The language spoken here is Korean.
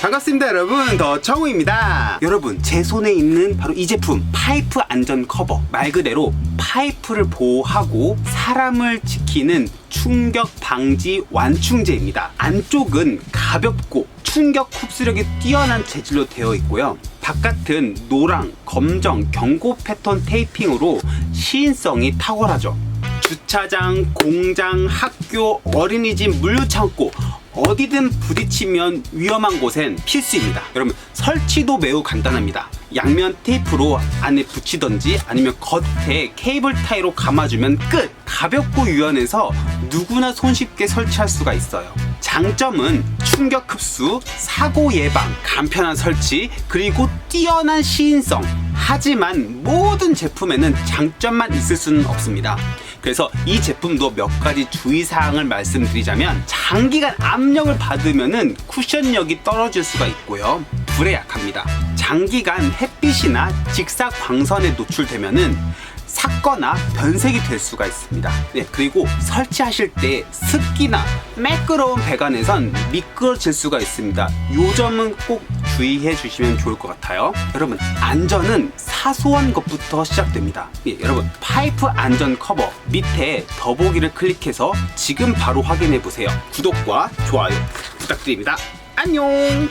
반갑습니다 여러분. 더 청우입니다. 여러분 제 손에 있는 바로 이 제품 파이프 안전 커버. 말 그대로 파이프를 보호하고 사람을 지키는 충격 방지 완충제입니다. 안쪽은 가볍고 충격 흡수력이 뛰어난 재질로 되어 있고요. 바깥은 노랑, 검정, 경고 패턴 테이핑으로 시인성이 탁월하죠. 주차장, 공장, 학교, 어린이집, 물류창고 어디든 부딪히면 위험한 곳엔 필수입니다. 여러분 설치도 매우 간단합니다. 양면 테이프로 안에 붙이던지 아니면 겉에 케이블 타이로 감아주면 끝! 가볍고 유연해서 누구나 손쉽게 설치할 수가 있어요. 장점은 충격 흡수, 사고 예방, 간편한 설치, 그리고 뛰어난 시인성. 하지만 모든 제품에는 장점만 있을 수는 없습니다. 그래서 이 제품도 몇 가지 주의사항을 말씀드리자면 장기간 압력을 받으면은 쿠션력이 떨어질 수가 있고요. 불에 약합니다. 장기간 햇빛이나 직사 광선에 노출되면은 삭거나 변색이 될 수가 있습니다. 네, 그리고 설치하실 때 습기나 매끄러운 배관에선 미끄러질 수가 있습니다. 요 점은 꼭 주의해 주시면 좋을 것 같아요. 여러분, 안전은 사소한 것부터 시작됩니다. 예, 여러분, 파이프 안전 커버 밑에 더보기를 클릭해서 지금 바로 확인해 보세요. 구독과 좋아요 부탁드립니다. 안녕!